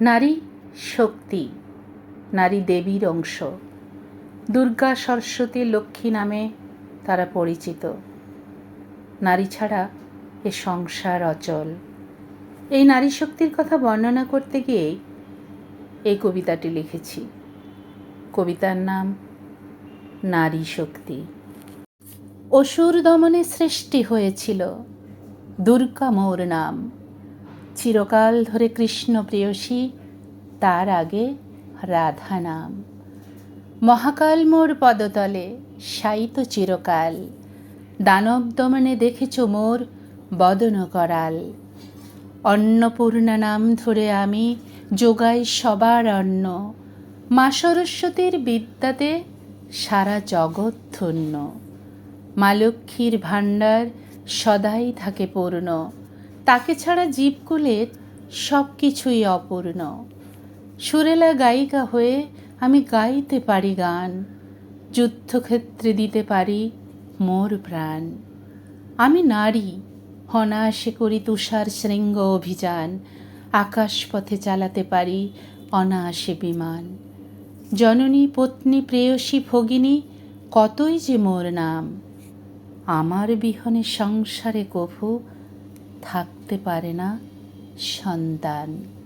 নারী শক্তি, নারী দেবীর অংশ। দুর্গা সরস্বতী লক্ষ্মী নামে তারা পরিচিত। নারী ছাড়া এ সংসার অচল। এই নারী শক্তির কথা বর্ণনা করতে গিয়েই এই কবিতাটি লিখেছি। কবিতার নাম নারী শক্তি। অসুর দমনে সৃষ্টি হয়েছিল। দুর্গা মোর নাম। চিরকাল ধরে কৃষ্ণ প্রেয়সী, তার আগে রাধা নাম। মহাকাল মোর পদতলে শায়িত চিরকাল। দানব দমনে দেখেছ মোর বদন করাল। অন্নপূর্ণা নাম ধরে আমি যোগাই সবার অন্ন। মা সরস্বতীর বিদ্যাতে সারা জগৎ ধন্য। মা লক্ষ্মীর ভাণ্ডার সদাই থাকে পূর্ণ। তাকে ছাড়া জীবকুলের সব কিছুই অপূর্ণ। সুরেলা গায়িকা হয়ে আমি গাইতে পারি গান, যুদ্ধক্ষেত্রে দিতে পারি মোর প্রাণ। আমি নারী, অনায়াসে করি তুষার শৃঙ্গ অভিযান, আকাশপথে চালাতে পারি অনায়াসে বিমান। জননী, পত্নী, প্রেয়সী, ভগিনী, কতই যে মোর নাম। আমার বিহনে সংসারে কভু থাকতে পারে না সন্তান।